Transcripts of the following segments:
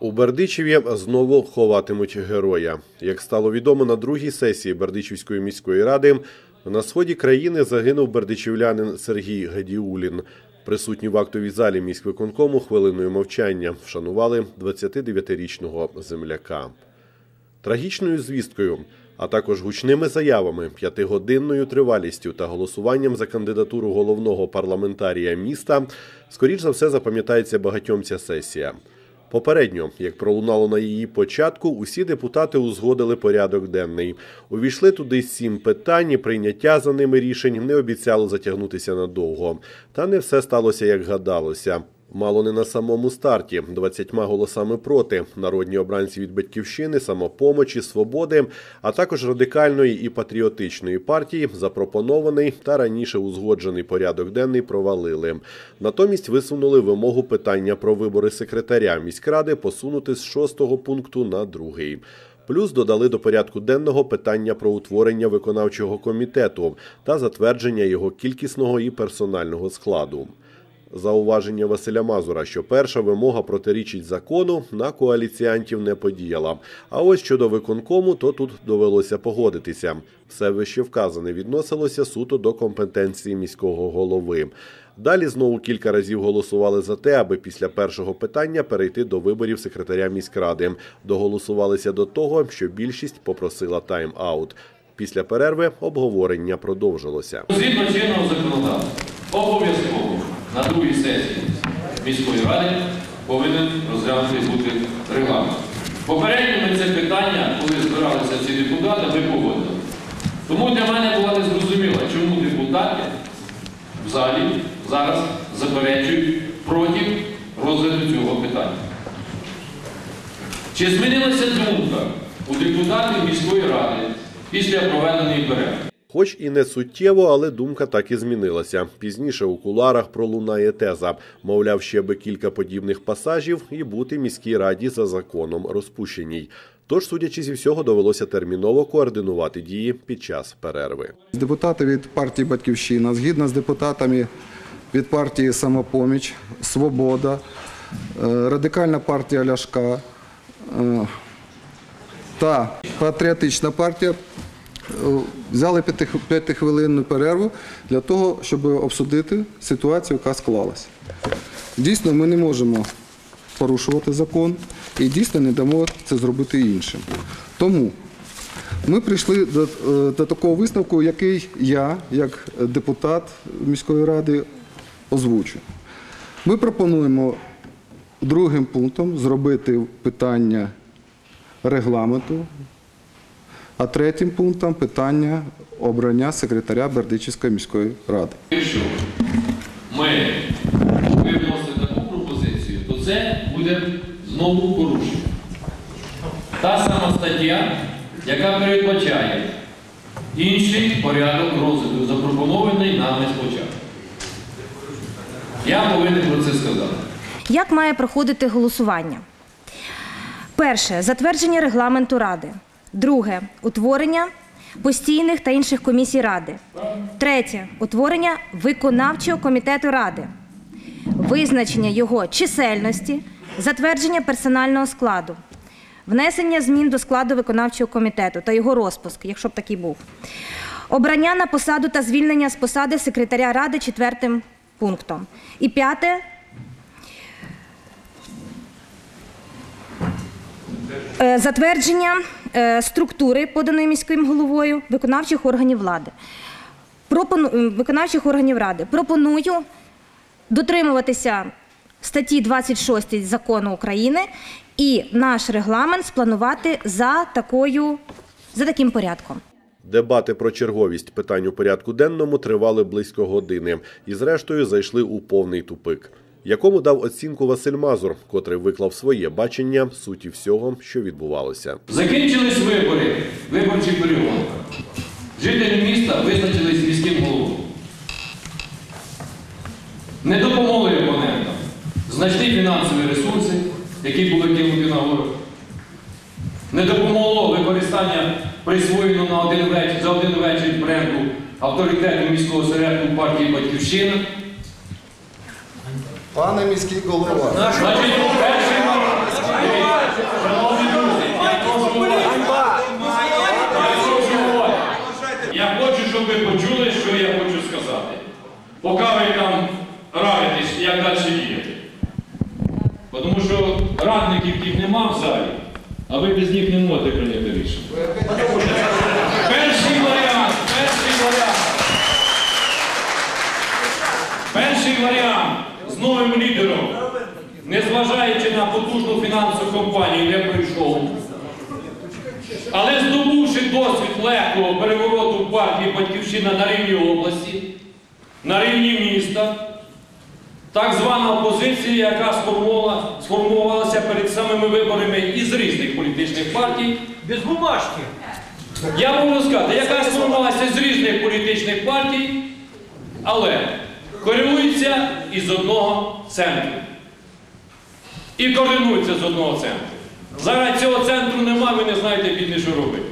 У Бердичеві знову ховатимуть героя. Як стало відомо на другій сесії Бердичівської міської ради, на сході країни загинув бердичівлянин Сергій Гадіулін. Присутні в актовій залі міськвиконкому хвилиною мовчання вшанували 29-річного земляка. Трагічною звісткою, а також гучними заявами, п'ятигодинною тривалістю та голосуванням за кандидатуру головного парламентарія міста, скоріш за все запам'ятається багатьом ця сесія. Попередньо, як пролунало на її початку, усі депутати узгодили порядок денний. Увійшли туди сім питань, і прийняття за ними рішень не обіцяло затягнутися надовго. Та не все сталося, як гадалося. Мало не на самому старті, 20 голосами проти, народні обранці від батьківщини, самопомочі, свободи, а також радикальної і патріотичної партії запропонований та раніше узгоджений порядок денний провалили. Натомість висунули вимогу питання про вибори секретаря міськради посунути з шостого пункту на другий. Плюс додали до порядку денного питання про утворення виконавчого комітету та затвердження його кількісного і персонального складу. Зауваження Василя Мазура, що перша вимога протирічить закону, на коаліціантів не подіяла. А ось щодо виконкому, то тут довелося погодитися. Все вище вказане відносилося суто до компетенції міського голови. Далі знову кілька разів голосували за те, аби після першого питання перейти до виборів секретаря міськради. Доголосувалися до того, що більшість попросила тайм-аут. Після перерви обговорення продовжилося. Згідно чинного законодавства, обов'язково на другій сесії міської ради повинен розглянути бути регламент. Попередньо ми це питання, коли збиралися ці депутати, ми погодили. Тому для мене було незрозуміло, чому депутати в залі зараз заперечують проти розгляду цього питання. Чи змінилася думка у депутатів міської ради після проведеної перерви? Хоч і не суттєво, але думка так і змінилася. Пізніше у куларах пролунає теза. Мовляв, ще би кілька подібних пасажів і бути міській раді за законом розпущеній. Тож, судячи зі всього, довелося терміново координувати дії під час перерви. Депутати від партії Батьківщина, згідно з депутатами від партії Самопоміч, Свобода, е, Радикальна партія Ляшка е, та Патріотична партія взяли п'ятихвилинну перерву для того, щоб обсудити ситуацію, яка склалася. Дійсно, ми не можемо порушувати закон і дійсно не дамо це зробити іншим. Тому ми прийшли до, е, до такого висновку, який я, як депутат міської ради, озвучу. Ми пропонуємо другим пунктом зробити питання регламенту, а третім пунктом питання обрання секретаря Бердичівської міської ради. Якщо ми виносимо таку пропозицію, то це буде знову порушення. Та сама стаття, яка передбачає інший порядок розгляду, запропонований нами спочатку. Я повинен про це сказати. Як має проходити голосування? Перше затвердження регламенту ради. Друге утворення постійних та інших комісій ради. Третє утворення виконавчого комітету ради. Визначення його чисельності, затвердження персонального складу, внесення змін до складу виконавчого комітету та його розпуск, якщо б такий був. Обрання на посаду та звільнення з посади секретаря ради четвертим пунктом. І п'яте Е, Затвердження структури, поданої міським головою виконавчих органів влади. Пропону... Виконавчих органів ради. Пропоную дотримуватися статті 26 закону України і наш регламент спланувати за, такою, за таким порядком. Дебати про черговість питань у порядку денному тривали близько години і, зрештою, зайшли у повний тупик, якому дав оцінку Василь Мазур, котрий виклав своє бачення суті всього, що відбувалося. Закінчились вибори, виборчий період. Жителі міста визначились міським головою. Не допомогли опонентам. Знайшли фінансові ресурси, які були кинуті на город. Не допомогло використання присвоєного на один вечір, за один вечір бренду авторитету міського середку партії Батьківщина. Пане міський голова. Я хочу, щоб ви почули, що я хочу сказати. Поки ви там радитесь, як далі діяти. Тому що радників тих нема в залі, а ви без них не можете прийняти рішення. Перший варіант з новим лідером, незважаючи на потужну фінансову компанію, не прийшов. Але здобувши досвід легкого перевороту партії Батьківщина на рівні області, на рівні міста, так звана опозиція, яка сформувалася перед самими виборами із різних політичних партій, Без бумажки. я можу сказати, яка сформувалася з різних політичних партій, але корелюється із одного центру. І координується з одного центру. Зараз цього центру немає, ви не знаєте бідне, що робити.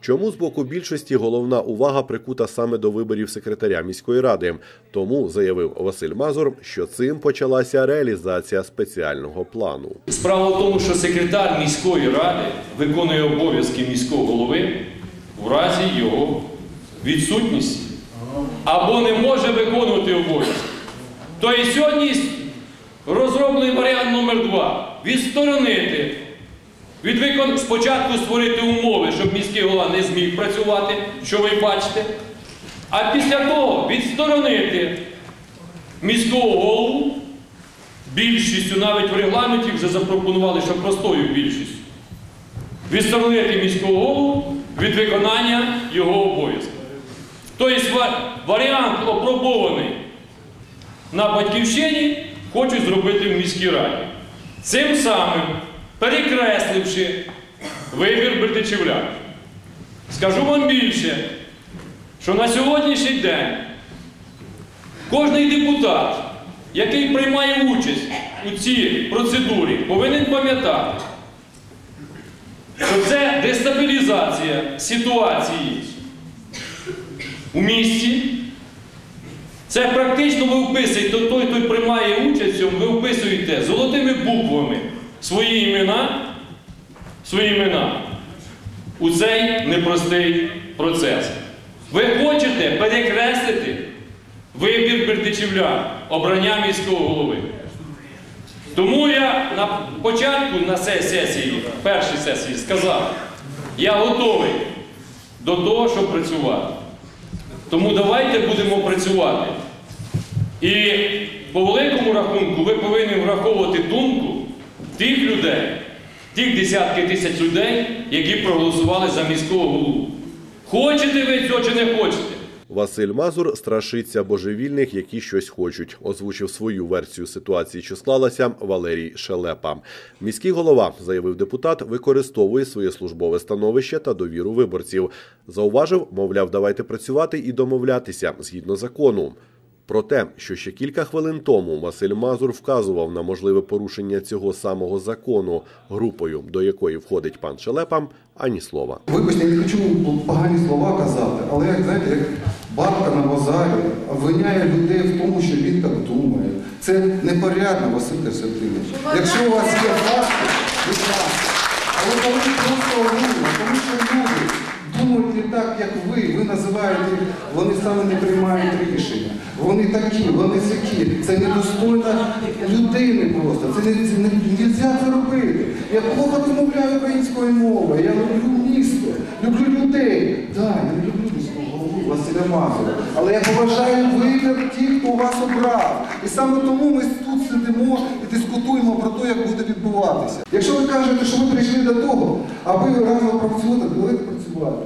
Чому з боку більшості головна увага прикута саме до виборів секретаря міської ради? Тому заявив Василь Мазур, що цим почалася реалізація спеціального плану. Справа в тому, що секретар міської ради виконує обов'язки міського голови в разі його відсутності або не може виконувати обов'язки. Тобто сьогодні розроблений варіант номер два відсторонити. Від викон... Спочатку створити умови, щоб міський голова не зміг працювати, що ви бачите. А після того відсторонити міського голову більшістю, навіть в регламенті вже запропонували, що простою більшістю. Відсторонити міського голову від виконання його обов'язків. Тобто варіант опробований на батьківщині хочуть зробити в міській раді. Цим самим перекресливши вибір бердичівлян. Скажу вам більше, що на сьогоднішній день кожний депутат, який приймає участь у цій процедурі, повинен пам'ятати, що це дестабілізація ситуації у місті. Це практично ви вписуєте, той, хто приймає участь, в цьому, ви вписуєте золотими буквами свої імена, свої імена у цей непростий процес. Ви хочете перекреслити вибір бердичівлян, обрання міського голови. Тому я на початку на цій сесії, першій сесії, сказав, я готовий до того, щоб працювати. Тому давайте будемо працювати. І по великому рахунку ви повинні враховувати думку тих людей, тих десятки тисяч людей, які проголосували за міського голову. Хочете ви цього чи не хочете? Василь Мазур страшиться божевільних, які щось хочуть. Озвучив свою версію ситуації, що склалася Валерій Шелепа. Міський голова, заявив депутат, використовує своє службове становище та довіру виборців. Зауважив, мовляв, давайте працювати і домовлятися згідно закону. Про те, що ще кілька хвилин тому Василь Мазур вказував на можливе порушення цього самого закону групою, до якої входить пан Шелепа, ані слова. Вибачте, я не хочу погані слова казати, але як знаєте, як бабка на базарі обвиняє людей в тому, що він так думає. Це непорядно, Василь Костянтинович. Якщо у вас є факти, будь ласка. Але коли просто обурено, тому що люди думають не так, як ви. Ви називаєте, їх, вони саме не приймають рішення. Вони такі, вони сякі. Це недостойно людини просто. Це не, це не нельзя це робити. Я плохо розмовляю українською мовою. Я люблю місто, люблю людей. Так, я люблю голову Але я поважаю вибір тих, хто вас обрав. І саме тому ми тут сидимо і дискутуємо про те, як буде відбуватися. Якщо ви кажете, що ви прийшли до того, аби ви разом працювати, давайте працювати.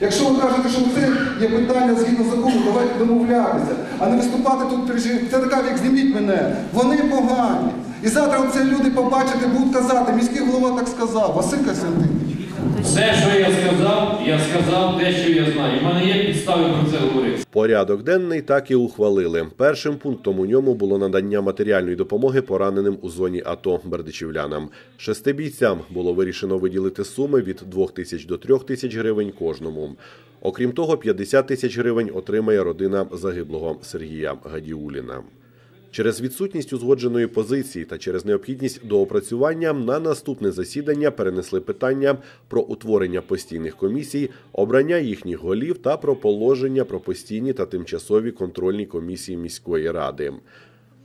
Якщо ви кажете, що це є питання згідно закону, давайте домовлятися, а не виступати тут перед. Це така, як зніміть мене. Вони погані. І завтра оце люди побачать і будуть казати, міський голова так сказав, Василь Костянтинович. Все, що я сказав, я сказав те, що я знаю. У мене є підстави про це говорити. Порядок денний так і ухвалили. Першим пунктом у ньому було надання матеріальної допомоги пораненим у зоні АТО бердичівлянам. Шести бійцям було вирішено виділити суми від 2 тисяч до 3 тисяч гривень кожному. Окрім того, 50 тисяч гривень отримає родина загиблого Сергія Гадіуліна. Через відсутність узгодженої позиції та через необхідність доопрацювання на наступне засідання перенесли питання про утворення постійних комісій, обрання їхніх голів та про положення про постійні та тимчасові контрольні комісії міської ради.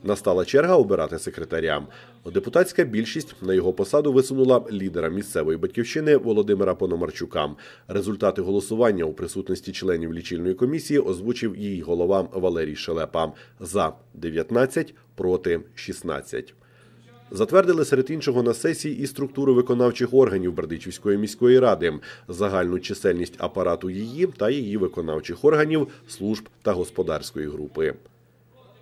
Настала черга обирати секретаря. Депутатська більшість на його посаду висунула лідера місцевої батьківщини Володимира Пономарчука. Результати голосування у присутності членів лічильної комісії озвучив її голова Валерій Шелепа за 19, проти 16. Затвердили серед іншого на сесії і структуру виконавчих органів Бердичівської міської ради, загальну чисельність апарату її та її виконавчих органів, служб та господарської групи.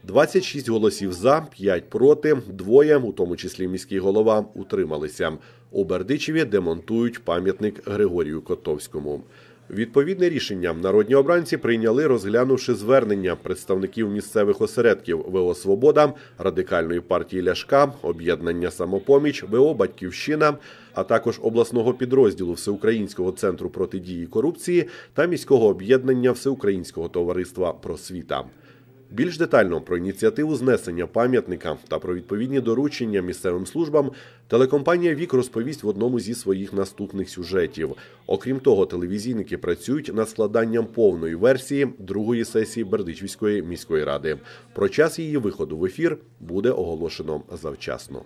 26 голосів за, 5 проти, двоє, у тому числі міський голова, утрималися. У Бердичеві демонтують пам'ятник Григорію Котовському. Відповідне рішення народні обранці прийняли, розглянувши звернення представників місцевих осередків ВО Свобода, радикальної партії Ляшка, об'єднання Самопоміч, ВО Батьківщина, а також обласного підрозділу Всеукраїнського центру протидії корупції та міського об'єднання Всеукраїнського товариства Просвіта. Більш детально про ініціативу знесення пам'ятника та про відповідні доручення місцевим службам телекомпанія Вік розповість в одному зі своїх наступних сюжетів. Окрім того, телевізійники працюють над складанням повної версії другої сесії Бердичівської міської ради. Про час її виходу в ефір буде оголошено завчасно.